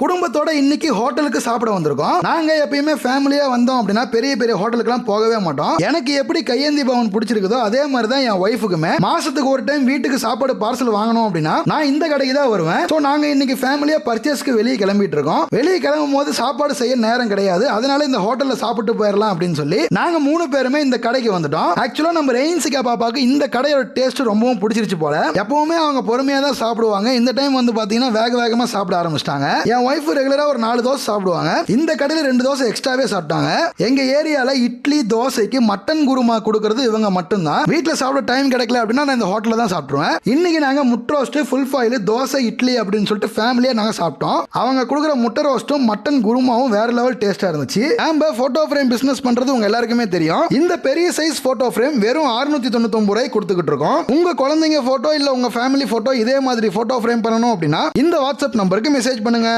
குடும்பத்தோட இன்னைக்கு ஹோட்டலுக்கு சாப்பிட வந்திருக்கோம். நாங்க எப்பயுமே ஃபேமிலியா வந்தோம் அப்படின்னா பெரிய பெரிய ஹோட்டலுக்குலாம் போகவே மாட்டோம். எனக்கு எப்படி கையேந்தி பவன் பிடிச்சிருக்குதோ அதே மாதிரி தான் என் ஒய்ஃபுக்குமே மாசத்துக்கு ஒரு டைம் வீட்டுக்கு சாப்பாடு பார்சல் வாங்கணும் அப்படின்னா நான் இந்த கடைக்கு தான் வருவேன். ஸோ நாங்க இன்னைக்கு ஃபேமிலியா பர்ச்சேஸ்க்கு வெளியே கிளம்பிட்டு இருக்கோம். வெளியே கிளம்பும் போது சாப்பாடு செய்ய நேரம் கிடையாது. அதனால இந்த ஹோட்டல்ல சாப்பிட்டு போயிடலாம் அப்படின்னு சொல்லி நாங்க மூணு பேருமே இந்த கடைக்கு வந்துட்டோம். ஆக்சுவலா நம்ம ரெயின்சிகா பாப்பாக்கு இந்த கடையோட டேஸ்ட் ரொம்பவும் பிடிச்சிருச்சு போல. எப்பவுமே அவங்க பொறுமையா தான் சாப்பிடுவாங்க. இந்த டைம் வந்து பாத்தீங்கன்னா வேக வேகமா சாப்பிட ஆரம்பிச்சிட்டாங்க. என் ஒய்ஃப் ரெகுலரா ஒரு நாலு தோசை சாப்பிடுவாங்க. இந்த கடையில ரெண்டு தோசை எக்ஸ்ட்ராவே சாப்பிட்டாங்க. எங்க ஏரியால இட்லி தோசைக்கு மட்டன் குருமா கொடுக்கறது இவங்க மட்டும்தான். வீட்டில் சாப்பிட டைம் கிடைக்கல அப்படின்னா நான் இந்த ஹோட்டல்ல தான் சாப்பிடுவேன் இன்னைக்கு நாங்க முட்டை roast full boil dosa idli அப்படின்னு சொல்லிட்டு ஃபேமிலியா நாங்க சாப்பிட்டோம். அவங்க கொடுக்குற முட்டை ரோஸ்ட்டும் மட்டன் குருமாவும் வேற லெவல் டேஸ்டா இருந்துச்சு. நம்ம போட்டோ ஃப்ரேம் பிசினஸ் பண்றது உங்க எல்லாருக்குமே தெரியும். இந்த பெரிய சைஸ் போட்டோ ஃப்ரேம் வெறும் 699 தொண்ணூத்தி ரூபாய் கொடுத்துக்கிட்டு இருக்கோம். உங்க குழந்தைங்க போட்டோ இல்ல உங்க ஃபேமிலி போட்டோ இதே மாதிரி போட்டோ ஃப்ரேம் பண்ணணும் அப்படின்னா இந்த வாட்ஸ்அப் நம்பருக்கு மெசேஜ் பண்ணுங்க.